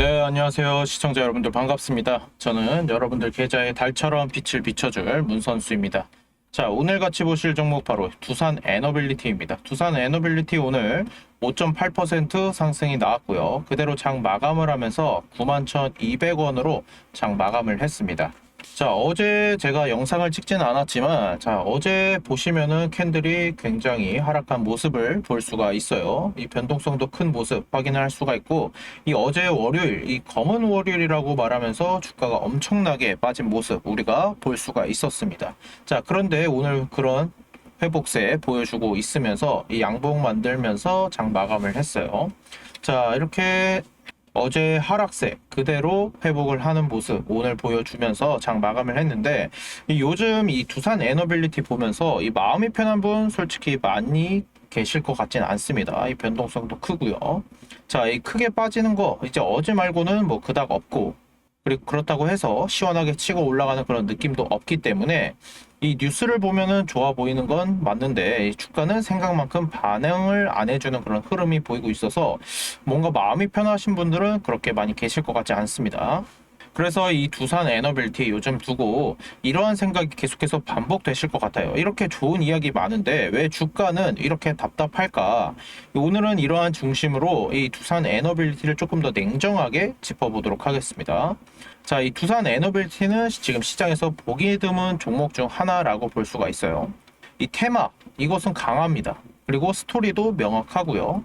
네, 안녕하세요. 시청자 여러분들 반갑습니다. 저는 여러분들 계좌에 달처럼 빛을 비춰줄 문선수입니다. 자, 오늘 같이 보실 종목 바로 두산 에너빌리티입니다. 두산 에너빌리티 오늘 5.8% 상승이 나왔고요. 그대로 장 마감을 하면서 91,200원으로 장 마감을 했습니다. 자, 어제 제가 영상을 찍지는 않았지만, 자, 어제 보시면은 캔들이 굉장히 하락한 모습을 볼 수가 있어요. 이 변동성도 큰 모습 확인을 할 수가 있고, 이 어제 월요일, 이 검은 월요일이라고 말하면서 주가가 엄청나게 빠진 모습 우리가 볼 수가 있었습니다. 자, 그런데 오늘 그런 회복세 보여주고 있으면서 이 양봉 만들면서 장 마감을 했어요. 자, 이렇게 어제 하락세 그대로 회복을 하는 모습 오늘 보여주면서 장 마감을 했는데 이 요즘 이 두산 에너빌리티 보면서 이 마음이 편한 분 솔직히 많이 계실 것 같진 않습니다. 이 변동성도 크고요. 자, 이 크게 빠지는 거 이제 어제 말고는 뭐 그닥 없고 그리고 그렇다고 해서 시원하게 치고 올라가는 그런 느낌도 없기 때문에 이 뉴스를 보면은 좋아 보이는 건 맞는데 이 주가는 생각만큼 반응을 안 해주는 그런 흐름이 보이고 있어서 뭔가 마음이 편하신 분들은 그렇게 많이 계실 것 같지 않습니다. 그래서 이 두산 에너빌티 요즘 두고 이러한 생각이 계속해서 반복되실 것 같아요. 이렇게 좋은 이야기 많은데 왜 주가는 이렇게 답답할까? 오늘은 이러한 중심으로 이 두산 에너빌티를 조금 더 냉정하게 짚어보도록 하겠습니다. 자, 이 두산 에너빌티는 지금 시장에서 보기 드문 종목 중 하나라고 볼 수가 있어요. 이 테마, 이것은 강합니다. 그리고 스토리도 명확하고요.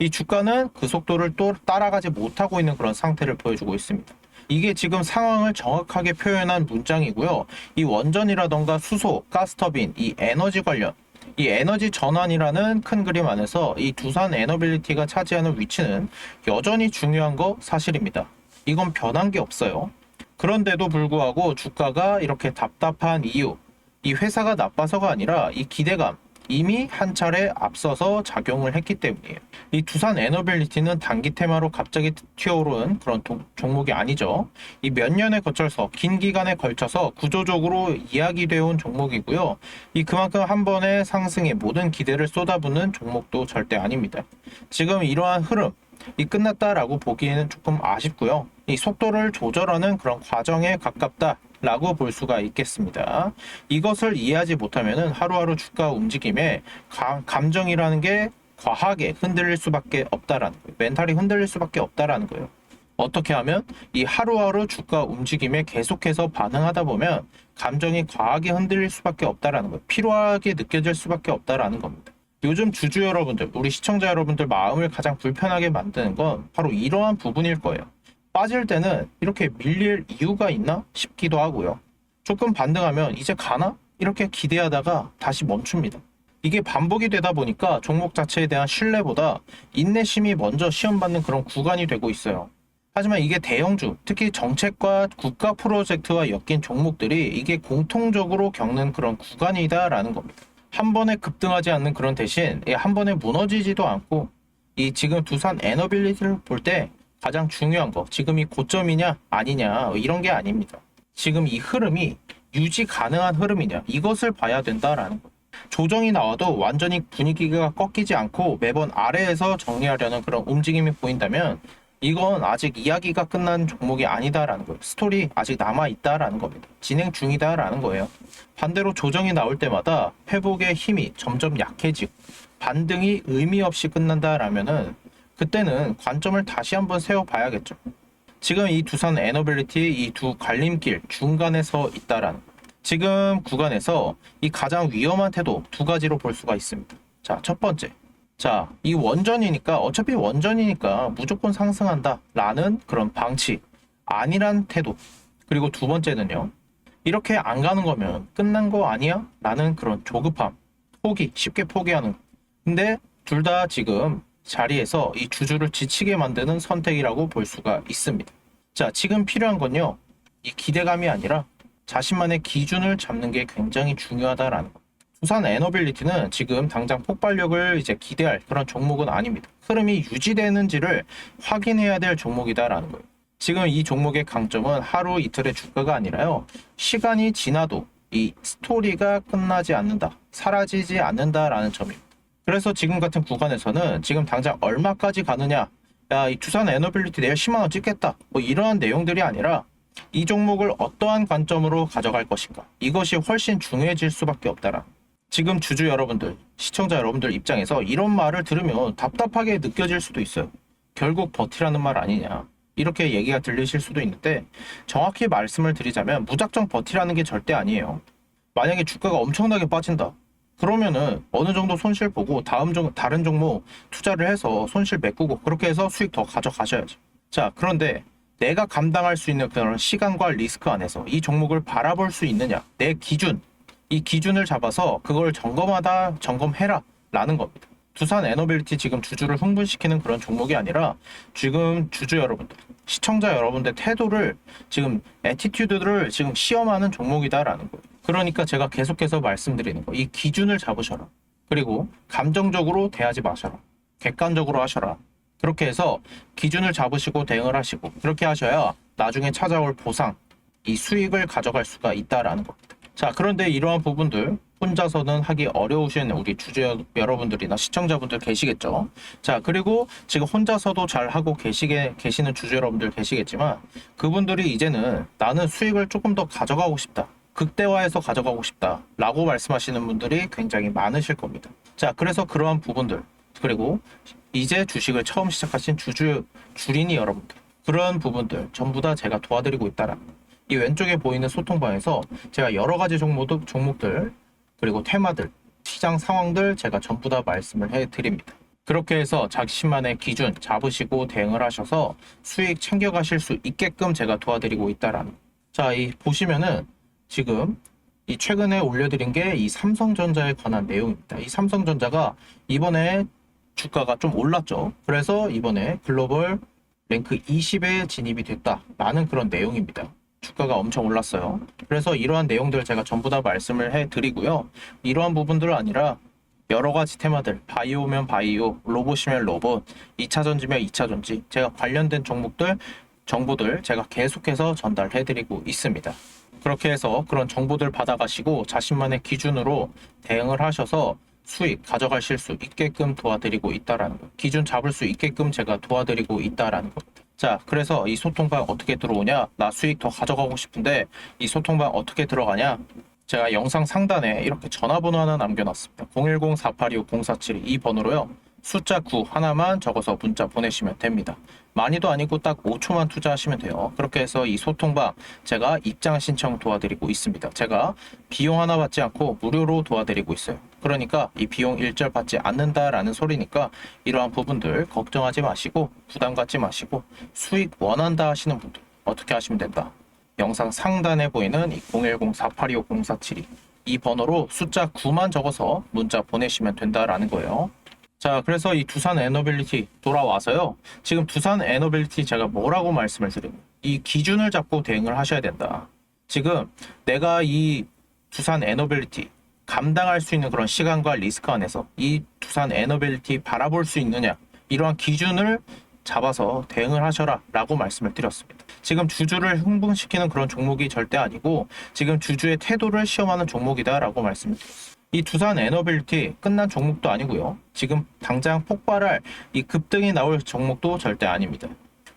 이 주가는 그 속도를 또 따라가지 못하고 있는 그런 상태를 보여주고 있습니다. 이게 지금 상황을 정확하게 표현한 문장이고요. 이 원전이라던가 수소, 가스터빈, 이 에너지 관련, 이 에너지 전환이라는 큰 그림 안에서 이 두산 에너빌리티가 차지하는 위치는 여전히 중요한 거 사실입니다. 이건 변한 게 없어요. 그런데도 불구하고 주가가 이렇게 답답한 이유, 이 회사가 나빠서가 아니라 이 기대감, 이미 한 차례 앞서서 작용을 했기 때문이에요. 이 두산 에너빌리티는 단기 테마로 갑자기 튀어오른 그런 도- 종목이 아니죠. 이 몇 년에 거쳐서 긴 기간에 걸쳐서 구조적으로 이야기되어 온 종목이고요. 이 그만큼 한 번의 상승에 모든 기대를 쏟아붓는 종목도 절대 아닙니다. 지금 이러한 흐름 이 끝났다라고 보기에는 조금 아쉽고요. 이 속도를 조절하는 그런 과정에 가깝다. 라고 볼 수가 있겠습니다. 이것을 이해하지 못하면 하루하루 주가 움직임에 가- 감정이라는 게 과하게 흔들릴 수밖에 없다라는 거예요. 멘탈이 흔들릴 수밖에 없다라는 거예요. 어떻게 하면 이 하루하루 주가 움직임에 계속해서 반응하다 보면 감정이 과하게 흔들릴 수밖에 없다라는 거예요. 피로하게 느껴질 수밖에 없다라는 겁니다. 요즘 주주 여러분들, 우리 시청자 여러분들 마음을 가장 불편하게 만드는 건 바로 이러한 부분일 거예요. 빠질 때는 이렇게 밀릴 이유가 있나 싶기도 하고요. 조금 반등하면 이제 가나? 이렇게 기대하다가 다시 멈춥니다. 이게 반복이 되다 보니까 종목 자체에 대한 신뢰보다 인내심이 먼저 시험받는 그런 구간이 되고 있어요. 하지만 이게 대형주, 특히 정책과 국가 프로젝트와 엮인 종목들이 이게 공통적으로 겪는 그런 구간이다라는 겁니다. 한 번에 급등하지 않는 그런 대신 이한 번에 무너지지도 않고 이 지금 두산 에너빌리티를 볼 때 가장 중요한 거 지금 이 고점이냐 아니냐 이런 게 아닙니다. 지금 이 흐름이 유지 가능한 흐름이냐 이것을 봐야 된다라는 거예요. 조정이 나와도 완전히 분위기가 꺾이지 않고 매번 아래에서 정리하려는 그런 움직임이 보인다면 이건 아직 이야기가 끝난 종목이 아니다라는 거예요. 스토리 아직 남아 있다라는 겁니다. 진행 중이다라는 거예요. 반대로 조정이 나올 때마다 회복의 힘이 점점 약해지고 반등이 의미 없이 끝난다라면은 그때는 관점을 다시 한번 세워봐야겠죠. 지금 이 두산 에너빌리티 이 두 갈림길 중간에 서 있다라는. 지금 구간에서 이 가장 위험한 태도 두 가지로 볼 수가 있습니다. 자, 첫 번째. 자, 이 원전이니까 어차피 원전이니까 무조건 상승한다 라는 그런 방치 아니란 태도. 그리고 두 번째는요. 이렇게 안 가는 거면 끝난 거 아니야? 라는 그런 조급함. 포기, 쉽게 포기하는. 거. 근데 둘 다 지금 자리에서 이 주주를 지치게 만드는 선택이라고 볼 수가 있습니다. 자, 지금 필요한 건요. 이 기대감이 아니라 자신만의 기준을 잡는 게 굉장히 중요하다라는 거. 두산 에너빌리티는 지금 당장 폭발력을 이제 기대할 그런 종목은 아닙니다. 흐름이 유지되는지를 확인해야 될 종목이다라는 거예요. 지금 이 종목의 강점은 하루 이틀의 주가가 아니라요. 시간이 지나도 이 스토리가 끝나지 않는다. 사라지지 않는다라는 점입니다. 그래서 지금 같은 구간에서는 지금 당장 얼마까지 가느냐에 야, 이 두산 에너빌리티 내일 10만 원 찍겠다. 뭐 이러한 내용들이 아니라 이 종목을 어떠한 관점으로 가져갈 것인가. 이것이 훨씬 중요해질 수밖에 없다라. 지금 주주 여러분들, 시청자 여러분들 입장에서 이런 말을 들으면 답답하게 느껴질 수도 있어요. 결국 버티라는 말 아니냐. 이렇게 얘기가 들리실 수도 있는데 정확히 말씀을 드리자면 무작정 버티라는 게 절대 아니에요. 만약에 주가가 엄청나게 빠진다. 그러면은 어느 정도 손실 보고 다음 종 다른 종목 투자를 해서 손실 메꾸고 그렇게 해서 수익 더 가져가셔야죠. 자, 그런데 내가 감당할 수 있는 그런 시간과 리스크 안에서 이 종목을 바라볼 수 있느냐? 내 기준, 이 기준을 잡아서 그걸 점검하다 점검해라 라는 겁니다. 두산 에너빌리티 지금 주주를 흥분시키는 그런 종목이 아니라 지금 주주 여러분들, 시청자 여러분들 태도를 지금 애티튜드를 지금 시험하는 종목이다라는 거예요. 그러니까 제가 계속해서 말씀드리는 거, 이 기준을 잡으셔라. 그리고 감정적으로 대하지 마셔라. 객관적으로 하셔라. 그렇게 해서 기준을 잡으시고 대응을 하시고 그렇게 하셔야 나중에 찾아올 보상, 이 수익을 가져갈 수가 있다라는 겁니다. 자, 그런데 이러한 부분들 혼자서는 하기 어려우신 우리 주주 여러분들이나 시청자분들 계시겠죠. 자, 그리고 지금 혼자서도 잘 하고 계시게 계시는 주주 여러분들 계시겠지만 그분들이 이제는 나는 수익을 조금 더 가져가고 싶다. 극대화해서 가져가고 싶다. 라고 말씀하시는 분들이 굉장히 많으실 겁니다. 자, 그래서 그러한 부분들 그리고 이제 주식을 처음 시작하신 주주 주린이 여러분들 그런 부분들 전부 다 제가 도와드리고 있다라. 이 왼쪽에 보이는 소통방에서 제가 여러 가지 종목들, 종목들 그리고 테마들 시장 상황들 제가 전부 다 말씀을 해드립니다. 그렇게 해서 자신만의 기준 잡으시고 대응을 하셔서 수익 챙겨가실 수 있게끔 제가 도와드리고 있다라는. 자, 이 보시면은 지금 이 최근에 올려드린 게 이 삼성전자에 관한 내용입니다. 이 삼성전자가 이번에 주가가 좀 올랐죠. 그래서 이번에 글로벌 랭크 20에 진입이 됐다라는 그런 내용입니다. 주가가 엄청 올랐어요. 그래서 이러한 내용들 제가 전부 다 말씀을 해 드리고요. 이러한 부분들 아니라 여러 가지 테마들, 바이오면 바이오, 로봇이면 로봇, 2차 전지면 2차 전지, 제가 관련된 종목들, 정보들 제가 계속해서 전달해 드리고 있습니다. 그렇게 해서 그런 정보들 받아가시고 자신만의 기준으로 대응을 하셔서 수익 가져가실 수 있게끔 도와드리고 있다라는 거. 기준 잡을 수 있게끔 제가 도와드리고 있다라는 겁니다. 자, 그래서 이 소통방 어떻게 들어오냐? 나 수익 더 가져가고 싶은데 이 소통방 어떻게 들어가냐? 제가 영상 상단에 이렇게 전화번호 하나 남겨놨습니다. 010-482-0472 이 번호로요. 숫자 9 하나만 적어서 문자 보내시면 됩니다. 많이도 아니고 딱 5초만 투자하시면 돼요. 그렇게 해서 이 소통방 제가 입장 신청 도와드리고 있습니다. 제가 비용 하나 받지 않고 무료로 도와드리고 있어요. 그러니까 이 비용 일절 받지 않는다라는 소리니까 이러한 부분들 걱정하지 마시고 부담 갖지 마시고 수익 원한다 하시는 분들 어떻게 하시면 된다. 영상 상단에 보이는 이010-482-0472 이 번호로 숫자 9만 적어서 문자 보내시면 된다라는 거예요. 자, 그래서 이 두산 에너빌리티 돌아와서요. 지금 두산 에너빌리티 제가 뭐라고 말씀을 드리는 이 기준을 잡고 대응을 하셔야 된다. 지금 내가 이 두산 에너빌리티 감당할 수 있는 그런 시간과 리스크 안에서 이 두산 에너빌리티 바라볼 수 있느냐 이러한 기준을 잡아서 대응을 하셔라 라고 말씀을 드렸습니다. 지금 주주를 흥분시키는 그런 종목이 절대 아니고 지금 주주의 태도를 시험하는 종목이다 라고 말씀을 드렸습니다. 이 두산 에너빌리티 끝난 종목도 아니고요. 지금 당장 폭발할 이 급등이 나올 종목도 절대 아닙니다.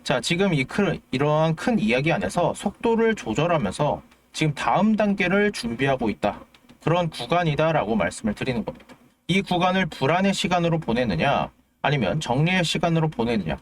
자, 지금 이 큰, 이러한 큰 이야기 안에서 속도를 조절하면서 지금 다음 단계를 준비하고 있다. 그런 구간이다라고 말씀을 드리는 겁니다. 이 구간을 불안의 시간으로 보내느냐, 아니면 정리의 시간으로 보내느냐,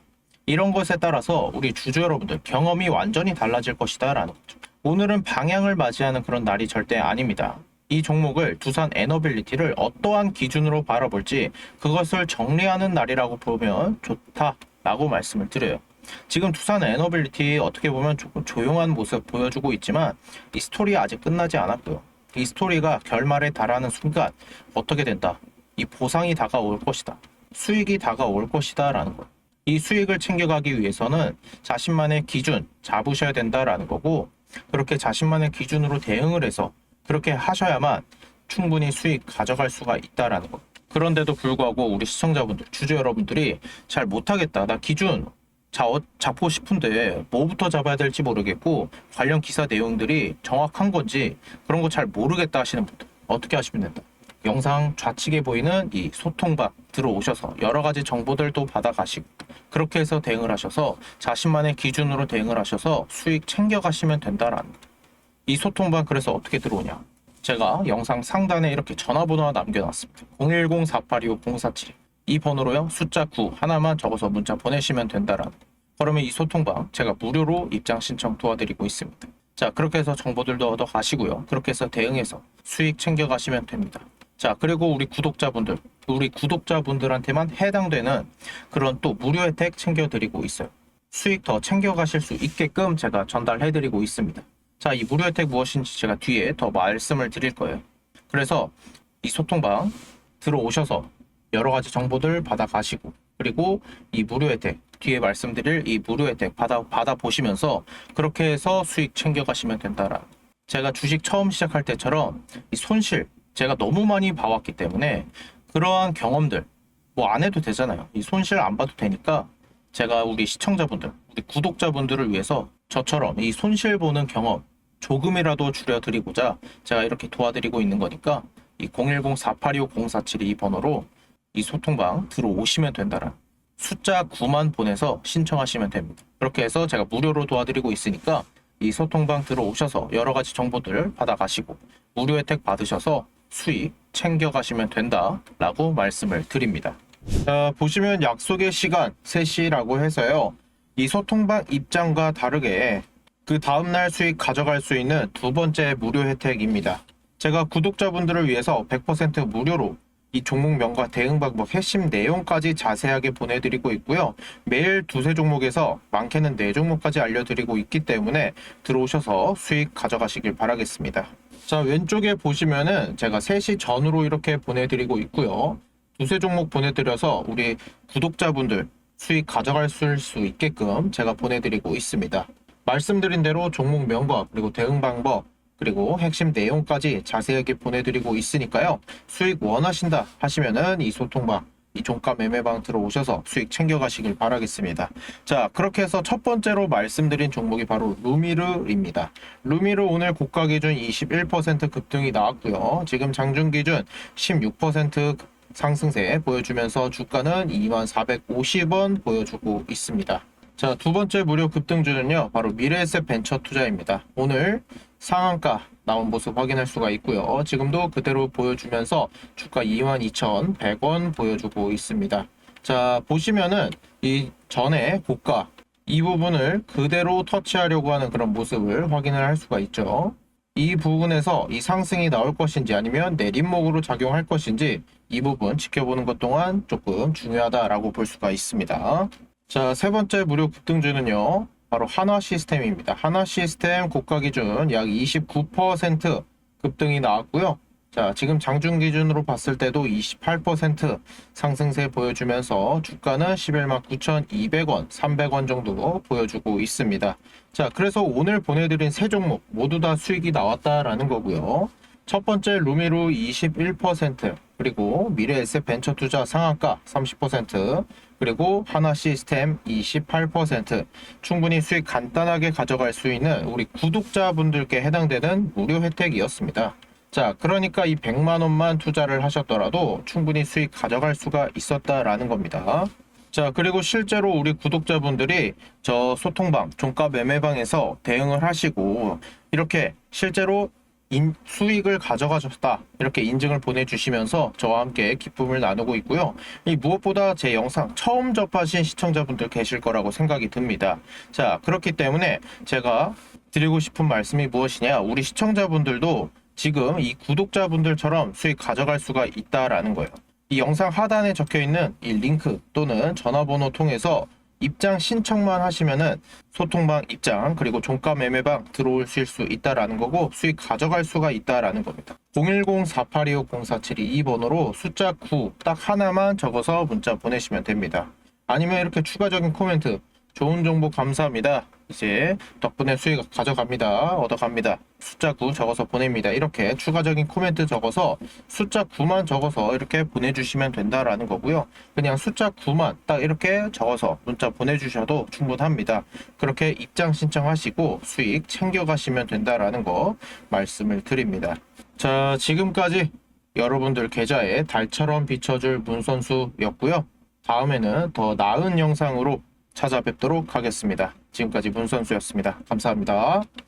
이런 것에 따라서 우리 주주 여러분들 경험이 완전히 달라질 것이다라는 거죠. 오늘은 방향을 맞이하는 그런 날이 절대 아닙니다. 이 종목을 두산 에너빌리티를 어떠한 기준으로 바라볼지 그것을 정리하는 날이라고 보면 좋다라고 말씀을 드려요. 지금 두산 에너빌리티 어떻게 보면 조금 조용한 모습 보여주고 있지만 이 스토리 아직 끝나지 않았고요. 이 스토리가 결말에 달하는 순간 어떻게 된다? 이 보상이 다가올 것이다. 수익이 다가올 것이다 라는 거. 이 수익을 챙겨가기 위해서는 자신만의 기준 잡으셔야 된다라는 거고 그렇게 자신만의 기준으로 대응을 해서 그렇게 하셔야만 충분히 수익 가져갈 수가 있다라는 것. 그런데도 불구하고 우리 시청자분들, 주주 여러분들이 잘 못하겠다. 나 기준 자, 어, 잡고 싶은데 뭐부터 잡아야 될지 모르겠고 관련 기사 내용들이 정확한 건지 그런 거 잘 모르겠다 하시는 분들 어떻게 하시면 된다. 영상 좌측에 보이는 이 소통방 들어오셔서 여러 가지 정보들도 받아가시고 그렇게 해서 대응을 하셔서 자신만의 기준으로 대응을 하셔서 수익 챙겨가시면 된다라는 거예요. 이 소통방 그래서 어떻게 들어오냐? 제가 영상 상단에 이렇게 전화번호 남겨놨습니다. 010-4825-047. 이 번호로요, 숫자 9 하나만 적어서 문자 보내시면 된다라는. 거. 그러면 이 소통방 제가 무료로 입장 신청 도와드리고 있습니다. 자, 그렇게 해서 정보들도 얻어 가시고요. 그렇게 해서 대응해서 수익 챙겨 가시면 됩니다. 자, 그리고 우리 구독자분들, 우리 구독자분들한테만 해당되는 그런 또 무료 혜택 챙겨 드리고 있어요. 수익 더 챙겨 가실 수 있게끔 제가 전달해 드리고 있습니다. 자, 이 무료 혜택 무엇인지 제가 뒤에 더 말씀을 드릴 거예요. 그래서 이 소통방 들어오셔서 여러 가지 정보들 받아 가시고 그리고 이 무료 혜택 뒤에 말씀드릴 이 무료 혜택 받아 받아 보시면서 그렇게 해서 수익 챙겨 가시면 된다라. 제가 주식 처음 시작할 때처럼 이 손실 제가 너무 많이 봐왔기 때문에 그러한 경험들 뭐 안 해도 되잖아요. 이 손실 안 봐도 되니까 제가 우리 시청자분들, 우리 구독자분들을 위해서 저처럼 이 손실 보는 경험 조금이라도 줄여드리고자 제가 이렇게 도와드리고 있는 거니까 이 010-4825-047이 번호로 이 소통방 들어오시면 된다라. 숫자 9만 보내서 신청하시면 됩니다. 그렇게 해서 제가 무료로 도와드리고 있으니까 이 소통방 들어오셔서 여러 가지 정보들 받아가시고 무료 혜택 받으셔서 수익 챙겨가시면 된다라고 말씀을 드립니다. 자, 보시면 약속의 시간 3시라고 해서요. 이 소통방 입장과 다르게 그 다음날 수익 가져갈 수 있는 두 번째 무료 혜택입니다. 제가 구독자분들을 위해서 100% 무료로 이 종목명과 대응 방법, 핵심 내용까지 자세하게 보내드리고 있고요. 매일 두세 종목에서 많게는 네 종목까지 알려드리고 있기 때문에 들어오셔서 수익 가져가시길 바라겠습니다. 자, 왼쪽에 보시면은 제가 3시 전으로 이렇게 보내드리고 있고요. 두세 종목 보내드려서 우리 구독자분들 수익 가져갈 수 있게끔 제가 보내드리고 있습니다. 말씀드린 대로 종목명과 그리고 대응 방법, 그리고 핵심 내용까지 자세하게 보내드리고 있으니까요. 수익 원하신다 하시면은 이 소통방, 이 종가 매매방 들어오셔서 수익 챙겨가시길 바라겠습니다. 자, 그렇게 해서 첫 번째로 말씀드린 종목이 바로 루미르입니다. 루미르 오늘 고가 기준 21% 급등이 나왔고요. 지금 장중 기준 16% 상승세 보여주면서 주가는 2450원 보여주고 있습니다. 자, 두 번째 무료 급등주는요, 바로 미래에셋 벤처 투자입니다. 오늘 상한가 나온 모습 확인할 수가 있고요. 지금도 그대로 보여주면서 주가 22,100원 보여주고 있습니다. 자, 보시면은 이 전에 고가 이 부분을 그대로 터치하려고 하는 그런 모습을 확인을 할 수가 있죠. 이 부분에서 이 상승이 나올 것인지 아니면 내림목으로 작용할 것인지 이 부분 지켜보는 것 동안 조금 중요하다라고 볼 수가 있습니다. 자, 세 번째 무료 급등주는요. 바로 한화 시스템입니다. 한화 시스템 고가 기준 약 29% 급등이 나왔고요. 자, 지금 장중 기준으로 봤을 때도 28% 상승세 보여주면서 주가는 11만 9,200원, 300원 정도 보여주고 있습니다. 자, 그래서 오늘 보내드린 세 종목 모두 다 수익이 나왔다라는 거고요. 첫 번째 루미루 21%, 그리고 미래에셋 벤처 투자 상한가 30%, 그리고 하나 시스템 28% 충분히 수익 간단하게 가져갈 수 있는 우리 구독자분들께 해당되는 무료 혜택이었습니다. 자, 그러니까 이 100만 원만 투자를 하셨더라도 충분히 수익 가져갈 수가 있었다라는 겁니다. 자, 그리고 실제로 우리 구독자분들이 저 소통방, 종가 매매방에서 대응을 하시고 이렇게 실제로 인, 수익을 가져가셨다 이렇게 인증을 보내주시면서 저와 함께 기쁨을 나누고 있고요. 이 무엇보다 제 영상 처음 접하신 시청자분들 계실 거라고 생각이 듭니다. 자 그렇기 때문에 제가 드리고 싶은 말씀이 무엇이냐 우리 시청자분들도 지금 이 구독자분들처럼 수익 가져갈 수가 있다라는 거예요. 이 영상 하단에 적혀 있는 이 링크 또는 전화번호 통해서 입장 신청만 하시면은 소통방 입장 그리고 종가 매매방 들어오실 수 있다라는 거고 수익 가져갈 수가 있다라는 겁니다. 010-4825-0472이 번호로 숫자 9 딱 하나만 적어서 문자 보내시면 됩니다. 아니면 이렇게 추가적인 코멘트 좋은 정보 감사합니다. 이제 덕분에 수익 가져갑니다. 얻어갑니다. 숫자 9 적어서 보냅니다. 이렇게 추가적인 코멘트 적어서 숫자 9만 적어서 이렇게 보내주시면 된다라는 거고요. 그냥 숫자 9만 딱 이렇게 적어서 문자 보내주셔도 충분합니다. 그렇게 입장 신청하시고 수익 챙겨가시면 된다라는 거 말씀을 드립니다. 자, 지금까지 여러분들 계좌에 달처럼 비춰줄 문선수였고요. 다음에는 더 나은 영상으로 찾아뵙도록 하겠습니다. 지금까지 문선수였습니다. 감사합니다.